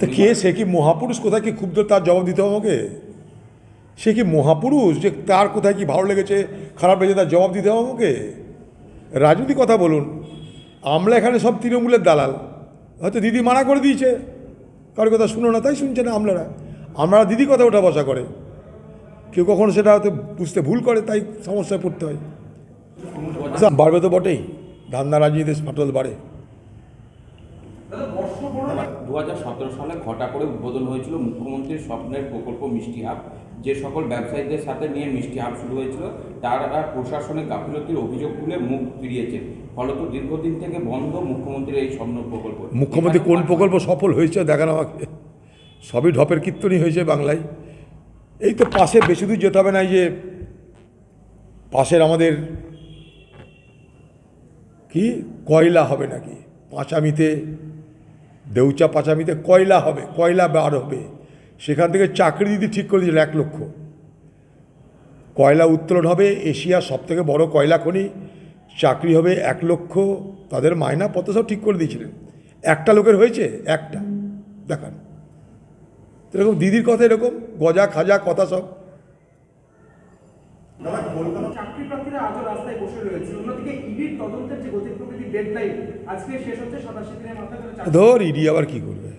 তা কে? সে কি মহাপুরুষ? কোথায় কি ক্ষুব্ধ তার জবাব দিতে হবে আমাকে? সে কি মহাপুরুষ যে তার কোথায় কি ভালো লেগেছে, খারাপ লেগেছে তার জবাব দিতে হবে আমাকে? রাজনীতি কথা বলুন। আমরা এখানে সব তৃণমূলের দালাল। হয়তো দিদি মানা করে দিয়েছে। কারোর কথা শুনো না, তাই শুনছে না আমলারা। আমরা দিদি কথা ওঠা বসা করে। কেউ কখনো সেটা হয়তো বুঝতে ভুল করে, তাই সমস্যায় পড়তে হয়। বাড়বে তো বটেই। ধান্দা রাজনীতি ফাটল বাড়ে। দু হাজার সতেরো সালে ঘটা করে উদ্বোধন হয়েছিল মুখ্যমন্ত্রীর স্বপ্নের প্রকল্প মিষ্টি হাব। যে সকল ব্যবসায়ীদের সাথে নিয়ে মিষ্টি হাব শুরু হয়েছিল, তারা প্রশাসনের গাফিলতির অভিযোগ তুলে মুখ ফিরিয়েছে ফলত দীর্ঘদিন থেকে বন্ধ মুখ্যমন্ত্রীর এই স্বপ্ন প্রকল্প। মুখ্যমন্ত্রী কোন প্রকল্প সফল হয়েছে দেখান আমাকে। সবই ঢপের কীর্তনই হয়েছে বাংলায়। এই তো পাশে বেশি দূর যেতে হবে না যে পাশের আমাদের কি? কয়লা হবে নাকি? পাঁচামিতে দেউচা পাঁচামিতে কয়লা হবে, কয়লা বার হবে, সেখান থেকে চাকরি দিতে ঠিক করে দিয়েছিল এক লক্ষ। কয়লা উত্তোলন হবে, এশিয়ার সবথেকে বড় কয়লা খনি, চাকরি হবে এক লক্ষ, তাদের মায়না পত্র সব ঠিক করে দিয়েছিলেন। একটা লোকের হয়েছে, একটা, দেখান। এরকম দিদির কথা এরকম, গজা খাজা কথা সব। দাদা কলকাতা চাকরি প্রার্থীরা আজও রাস্তায় বসে রয়েছে। অন্যদিকে ইডির তদন্তের যে গতি ডেডলাইন আজকে শেষ হচ্ছে সাতাশি দিনের মাথায় ধর ইডি আবার কি করবে?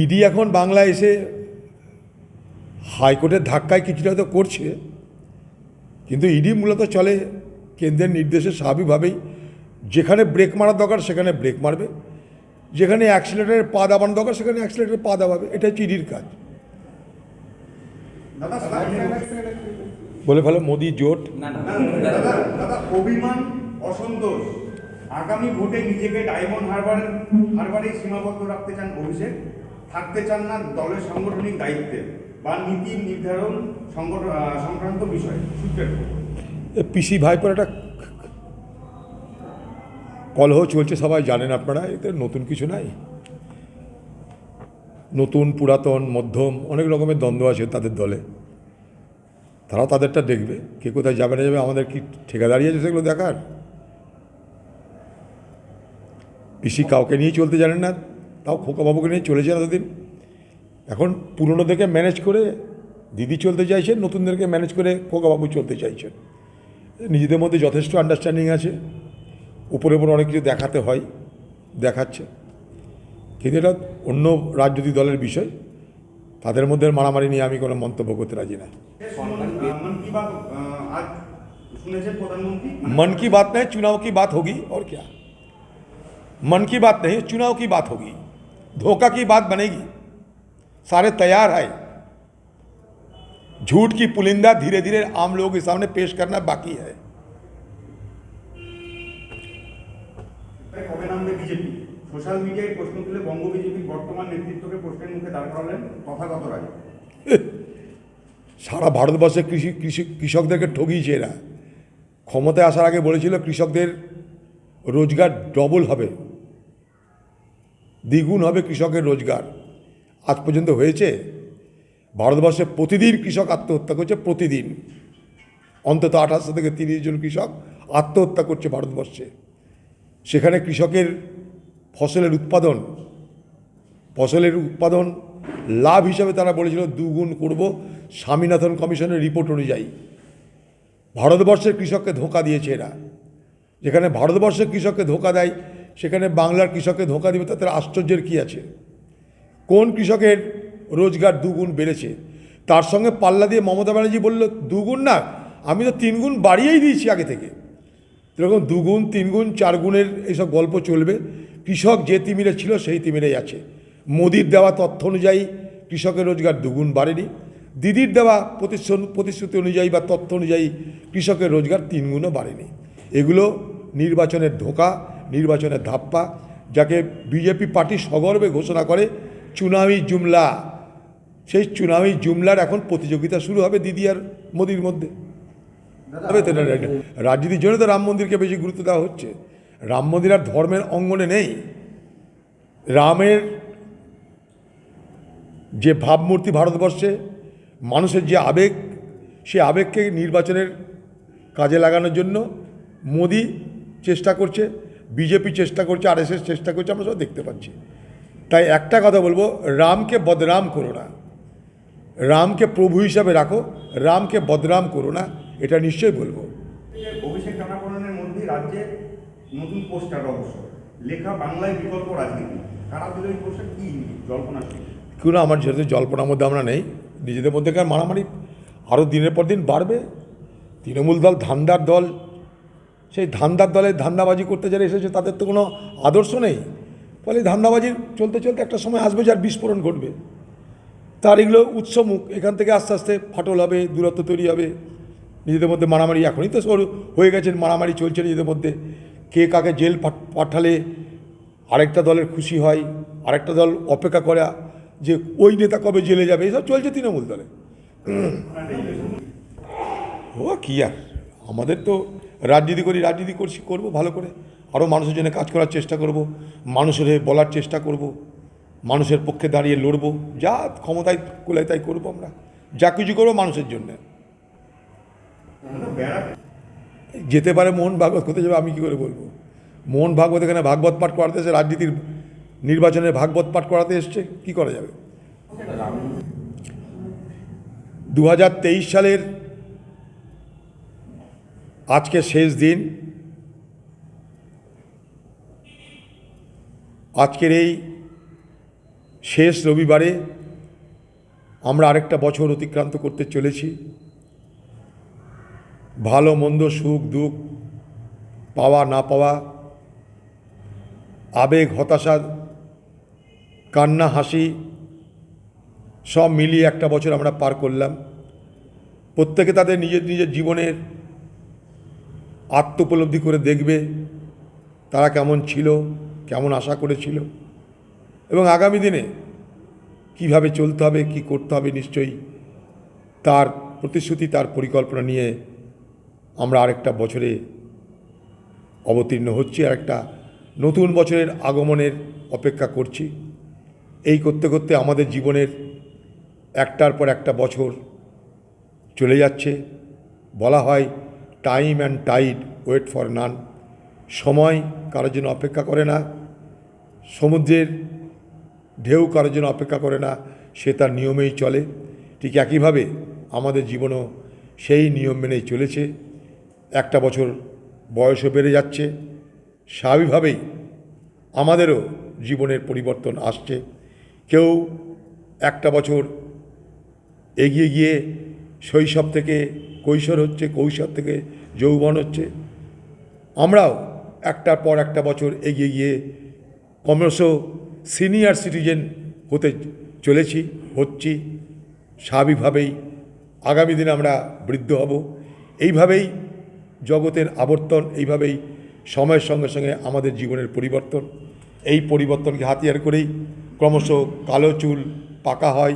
ইডি এখন বাংলায় এসে হাইকোর্টের ধাক্কায় কিছুটা তো করছে কিন্তু ইডি মূলত চলে কেন্দ্রের নির্দেশে স্বাভাবিকভাবেই। যেখানে ব্রেক মারার দরকার সেখানে ব্রেক মারবে। যেখানে অ্যাক্সিলেটারের পা দাবানো দরকার সেখানে অ্যাক্সিলেটারের পা দাবাবে। এটা হচ্ছে ইডির কাজ। বলে ফেলো মোদি জোট। অভিমান অসন্তোষ। আগামী ভোটে নিজেকে ডায়মন্ড হারবার হারবারেই সীমাবদ্ধ রাখতে চান অভিষেক। থাকতে চান না দলের সাংগঠনিক দায়িত্বে বা নীতি নির্ধারণ সংক্রান্ত বিষয়। সূত্রের পিসি ভাইপোর একটা কলহ চলছে সবাই জানেন আপনারা এতে নতুন কিছু নাই। নতুন পুরাতন মধ্যম অনেক রকমের দ্বন্দ্ব আছে তাদের দলে। তারাও তাদেরটা দেখবে, কে কোথায় যাবে, না যাবে, আমাদের কি ঠিকাদারি আছে সেগুলো দেখার? পিসি কাউকে নিয়ে চলতে জানেন না, তাও খোকাবাবুকে নিয়ে চলেছে এতদিন। এখন পুরনোদেরকে ম্যানেজ করে দিদি চলতে চাইছেন নতুনদেরকে ম্যানেজ করে খোকাবাবু চলতে চাইছেন। নিজেদের মধ্যে যথেষ্ট আন্ডারস্ট্যান্ডিং আছে, উপরে উপরে অনেক কিছু দেখাতে হয়, দেখাচ্ছে। কিন্তু এটা অন্য রাজনৈতিক দলের বিষয়। তাদের মধ্যে মারামারি নিয়ে আমি কোনো মন্তব্য করতে রাজি না আহ, মন কি বাত আহ, আজ শুনেছেন প্রধানমন্ত্রী मन की बात नहीं चुनाव की बात होगी और क्या मन की बात नहीं चुनाव की बात होगी धोखा की बात बनेगी सारे तैयार है झूठ की पुलिंदा धीरे धीरे आम लोगों के सामने पेश करना बाकी है সোশ্যাল মিডিয়ায় প্রশ্ন তুলে বঙ্গ বিজেপির বর্তমান নেতৃত্বকে প্রশ্নের মুখে দাঁড় করালেন তথাগত রায় সারা ভারতবর্ষে কৃষি কৃষি, কৃষকদেরকে ঠগিয়েছে এরা। ক্ষমতায় আসার আগে বলেছিল কৃষকদের রোজগার ডবল হবে, দ্বিগুণ হবে কৃষকের রোজগার। আজ পর্যন্ত হয়েছে, ভারতবর্ষে প্রতিদিন কৃষক আত্মহত্যা করছে, প্রতিদিন। অন্তত আঠাশশো থেকে তিরিশ জন কৃষক আত্মহত্যা করছে ভারতবর্ষে। সেখানে কৃষকের ফসলের উৎপাদন ফসলের উৎপাদন লাভ হিসাবে তারা বলেছিল দুগুণ করব। স্বামীনাথন কমিশনের রিপোর্ট অনুযায়ী। ভারতবর্ষের কৃষককে ধোকা দিয়েছে এরা। যেখানে ভারতবর্ষের কৃষককে ধোকা দেয়, সেখানে বাংলার কৃষককে ধোকা দিবে তাদের আশ্চর্যের কী আছে? কোন কৃষকের রোজগার দুগুণ বেড়েছে? তার সঙ্গে পাল্লা দিয়ে মমতা ব্যানার্জি বলল, দুগুণ না, আমি তো তিনগুণ বাড়িয়েই দিয়েছি আগে থেকে। এরকম দুগুণ, তিনগুণ চার গুণের এইসব গল্প চলবে। কৃষক যে তিমিরে ছিল সেই তিমিরেই আছে। মোদির দেওয়া তথ্য অনুযায়ী কৃষকের রোজগার দুগুণ বাড়েনি। দিদির দেওয়া প্রতিশ্রু- প্রতিশ্রুতি অনুযায়ী বা তথ্য অনুযায়ী কৃষকের রোজগার তিনগুণও বাড়েনি। এগুলো নির্বাচনের ধোকা নির্বাচনের ধাপ্পা যাকে বিজেপি পার্টি সগর্বে ঘোষণা করে চুনামি জুমলা। সেই চুনামি জুমলার এখন প্রতিযোগিতা শুরু হবে দিদি আর মোদির মধ্যে। রাজনীতির জন্য তো রাম মন্দিরকে বেশি গুরুত্ব দেওয়া হচ্ছে। রাম মন্দির আর ধর্মের অঙ্গনে নেই। রামের যে ভাবমূর্তি ভারতবর্ষে, মানুষের যে আবেগ সে আবেগকে নির্বাচনের কাজে লাগানোর জন্য মোদি চেষ্টা করছে, বিজেপি চেষ্টা করছে, আরএসএস চেষ্টা করছে, আমরা সব দেখতে পাচ্ছি। তাই একটা কথা বলব, রামকে বদনাম করো না। রামকে প্রভু হিসাবে রাখো, রামকে বদনাম করো না, এটা নিশ্চয়ই বলব থেকে অভিষেক টানাপোড়েনের মধ্যে রাজ্যে নতুন পোস্টার অবশ্য লেখা বাংলায় বিকল্প রাজনীতি। কারা দিল এই পোস্টার কি জল্পনা কেউ না আমার যেহেতু জল্পনার মধ্যে আমরা নেই, নিজেদের মধ্যেকার মারামারি? আরও দিনের পর দিন বাড়বে। তৃণমূল দল, ধান্দার দল, সেই ধান্দার দলে ধান্দাবাজি করতে যারা এসেছে, তাদের তো কোনো আদর্শ নেই। ফলে ধান্দাবাজি চলতে চলতে একটা সময় আসবে যার বিস্ফোরণ ঘটবে। তার এগুলো উৎসমুখ এখান থেকে আস্তে আস্তে ফাটল হবে, দূরত্ব তৈরি হবে। নিজেদের মধ্যে মারামারি এখনই তো হয়ে গেছেন মারামারি চলছে নিজেদের মধ্যে। কে কাকে জেল পাঠালে আরেকটা দলের খুশি হয়, আরেকটা দল অপেক্ষা করে যে ওই নেতা কবে জেলে যাবে, এসব চলছে তৃণমূল দলে। ও কি আর, আমাদের তো রাজনীতি করি, রাজনীতি করছি, করব ভালো করে। আরও মানুষের জন্য কাজ করার চেষ্টা করব, মানুষের হয়ে বলার চেষ্টা করব, মানুষের পক্ষে দাঁড়িয়ে লড়ব, যা ক্ষমতায় কোলায় তাই করব আমরা। যা কিছু করব মানুষের জন্য। যেতে পারে মোহন ভাগবত, কোথায় যাবে আমি কী করে বলব? মোহন ভাগবত এখানে ভাগবত পাঠ করাতে এসে রাজনীতির নির্বাচনের ভাগবত পাঠ করাতে এসছে, কি করা যাবে? দু হাজার তেইশ সালের আজকে শেষ দিন। আজকের এই শেষ রবিবারে আমরা আরেকটা বছর অতিক্রান্ত করতে চলেছি। ভালো, মন্দ, সুখ, দুঃখ, পাওয়া, না পাওয়া, আবেগ, হতাশা, কান্না, হাসি, সব মিলিয়ে একটা বছর আমরা পার করলাম। প্রত্যেকে তাদের নিজের নিজের জীবনের আত্মোপলব্ধি করে দেখবে তারা কেমন ছিল, কেমন আশা করেছিল এবং আগামী দিনে কীভাবে চলতে হবে, কি করতে হবে নিশ্চয়ই তার প্রতিশ্রুতি, তার পরিকল্পনা নিয়ে আমরা আরেকটা বছরে অবতীর্ণ হচ্ছি আর একটা নতুন বছরের আগমনের অপেক্ষা করছি। এই করতে করতে আমাদের জীবনের একটার পর একটা বছর চলে যাচ্ছে। বলা হয় time and tide wait for none সময় কারোর জন্য অপেক্ষা করে না, সমুদ্রের ঢেউ কারোর জন্য অপেক্ষা করে না, সে তার নিয়মেই চলে। ঠিক একইভাবে আমাদের জীবনও সেই নিয়ম মেনেই চলেছে। একটা বছর বয়সও বেড়ে যাচ্ছে। স্বাভাবিকভাবেই আমাদেরও জীবনের পরিবর্তন আসছে। কেউ একটা বছর এগিয়ে গিয়ে শৈশব থেকে কৈশোর হচ্ছে, কৈশোর থেকে যৌবন হচ্ছে। আমরাও একটার পর একটা বছর এগিয়ে গিয়ে ক্রমশ সিনিয়র সিটিজেন হতে চলেছি, হচ্ছি। স্বাভাবিকভাবেই আগামী দিনে আমরা বৃদ্ধ হব। এইভাবেই জগতের আবর্তন এইভাবেই সময়ের সঙ্গে সঙ্গে আমাদের জীবনের পরিবর্তন। এই পরিবর্তনকে হাতিয়ার করেই ক্রমশ কালো চুল পাকা হয়।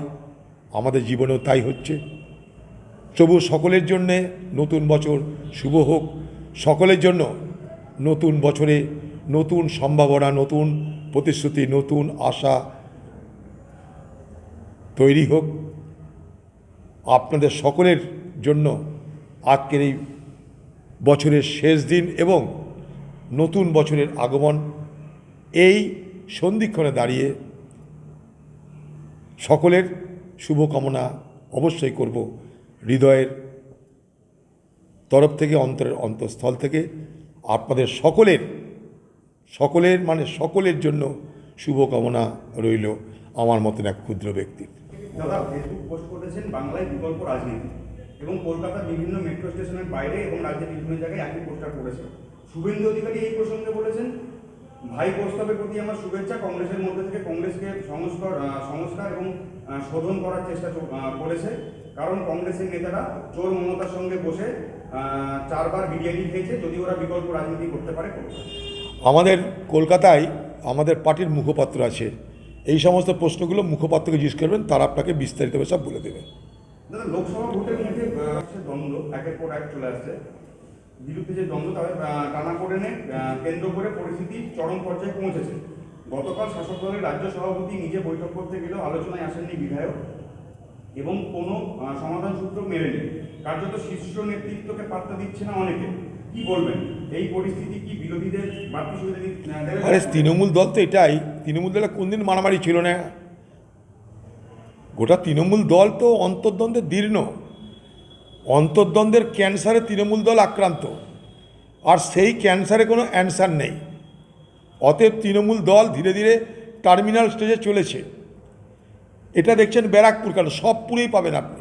আমাদের জীবনেও তাই হচ্ছে। তবু সকলের জন্যে নতুন বছর শুভ হোক। সকলের জন্য নতুন বছরে নতুন সম্ভাবনা, নতুন প্রতিশ্রুতি, নতুন আশা তৈরি হোক। আপনাদের সকলের জন্য আজকের এই বছরের শেষ দিন এবং নতুন বছরের আগমন, এই সন্ধিক্ষণে দাঁড়িয়ে সকলের শুভকামনা অবশ্যই করব হৃদয়ের তরফ থেকে, অন্তরের অন্তঃস্থল থেকে। আপনাদের সকলের সকলের মানে সকলের জন্য শুভকামনা রইল আমার মতন এক ক্ষুদ্র ব্যক্তির। দাদা ফেসবুক পোস্ট করেছেন বাংলায় বিকল্প রাজনীতি। এবং কলকাতার বিভিন্ন মেট্রো স্টেশনের বাইরে এবং রাজ্যের বিভিন্ন জায়গায় একই পোস্টার করেছে শুভেন্দু অধিকারী এই প্রসঙ্গে বলেছেন, ভাই প্রস্তাবের প্রতি আমার শুভেচ্ছা, কংগ্রেসের মধ্যে থেকে কংগ্রেসকে সংস্কার সংস্কার এবং শোধন করার চেষ্টা করেছে। কারণ কংগ্রেসের নেতারা চোর মমতার সঙ্গে বসে চারবার বিরিয়ানি খেয়েছে, যদি ওরা বিকল্প রাজনীতি করতে পারে আমাদের কলকাতায় আমাদের পার্টির মুখপাত্র আছে। এই সমস্ত প্রশ্নগুলো মুখপাত্রকে জিজ্ঞেস করবেন, তারা আপনাকে বিস্তারিতভাবে সব বলে দেবে। দাদা লোকসভা ভোটের মধ্যে দ্বন্দ্ব, একের পর এক চলে আসছে। বিরুদ্ধে যে দ্বন্দ্ব, তাদের টানা পড়েনে কেন্দ্র করে পরিস্থিতি চরম পর্যায়ে পৌঁছেছে। গতকাল শাসক দলের রাজ্য সভাপতি নিজে বৈঠক করতে গেলেও আলোচনায় আসেননি বিধায়ক এবং কোনো সমাধান সূত্র মেলেনি। কার্যত শীর্ষ নেতৃত্বকে পাত্তা দিচ্ছে না অনেকে। কি বলবেন? এই পরিস্থিতি কি বিরোধীদের বাড়তি সুবিধা তৃণমূল দল তো এটাই। তৃণমূল দলে কোনদিন মারামারি ছিল না। গোটা তৃণমূল দল তো অন্তর্দ্বন্দ্বে দীর্ণ। অন্তর্দ্বন্দ্বের ক্যান্সারে তৃণমূল দল আক্রান্ত। আর সেই ক্যান্সারে কোনো অ্যান্সার নেই। অতএব তৃণমূল দল ধীরে ধীরে টার্মিনাল স্টেজে চলেছে। এটা দেখছেন ব্যারাকপুর কেন? সব পুরেই পাবেন আপনি।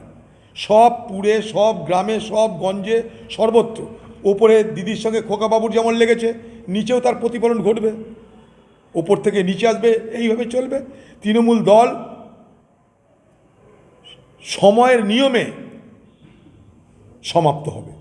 সব পুরে, সব গ্রামে, সব গঞ্জে সর্বত্র। ওপরে দিদির সঙ্গে খোকাবাবুর যেমন লেগেছে, নিচেও তার প্রতিফলন ঘটবে। ওপর থেকে নিচে আসবে, এইভাবে চলবে। তৃণমূল দল সময়ের নিয়মে সমাপ্ত হবে।